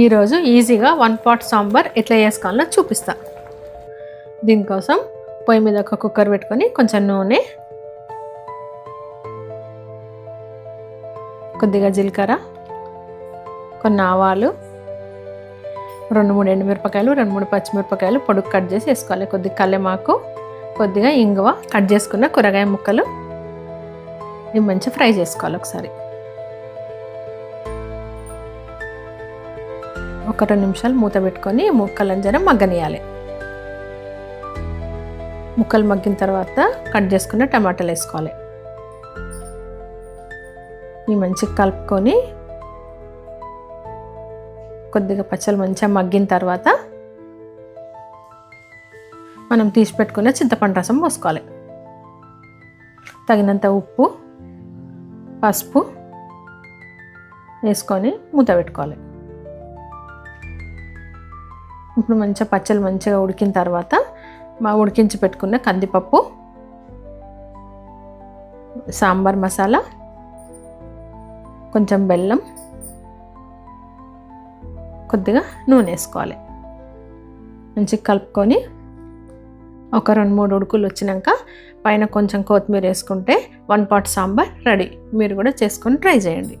ఈరోజు ఈజీగా one pot sambar ఎట్లా చేసుకోవాలో చూపిస్తా. దీనికోసం పొయ్యి మీద ఒక కుక్కర్ పెట్టుకొని కొంచెం నూనె కొద్దిగా జీలకర్ర కొన్ని ఆవాలు రెండు మూడు ఎండుమిరపకాయలు రెండు మూడు పచ్చిమిరపకాయలు పొడుగు కట్ చేసి వేసుకోవాలి. కొద్దిగా కల్లెమాకు కొద్దిగా ఇంగువ కట్ చేసుకున్న కూరగాయ ముక్కలు ఇవి మంచిగా ఫ్రై చేసుకోవాలి ఒకసారి. ఒక రెండు నిమిషాలు మూత పెట్టుకొని ముక్కలను జర మగ్గనియాలి. ముక్కలు మగ్గిన తర్వాత కట్ చేసుకున్న టమాటాలు వేసుకోవాలి. ఇవి మంచిగా కలుపుకొని కొద్దిగా పచ్చలు మంచిగా మగ్గిన తర్వాత మనం తీసి పెట్టుకున్న చింతపండు రసం పోసుకోవాలి. తగినంత ఉప్పు పసుపు వేసుకొని మూత పెట్టుకోవాలి. ఇప్పుడు మంచిగా పచ్చలు మంచిగా ఉడికిన తర్వాత మా ఉడికించి పెట్టుకున్న కందిపప్పు సాంబార్ మసాలా కొంచెం బెల్లం కొద్దిగా నూనె వేసుకోవాలి. మంచిగా కలుపుకొని ఒక రెండు మూడు ఉడుకులు వచ్చినాక పైన కొంచెం కొత్తిమీర వేసుకుంటే వన్ పాట్ సాంబార్ రెడీ. మీరు కూడా చేసుకొని ట్రై చేయండి.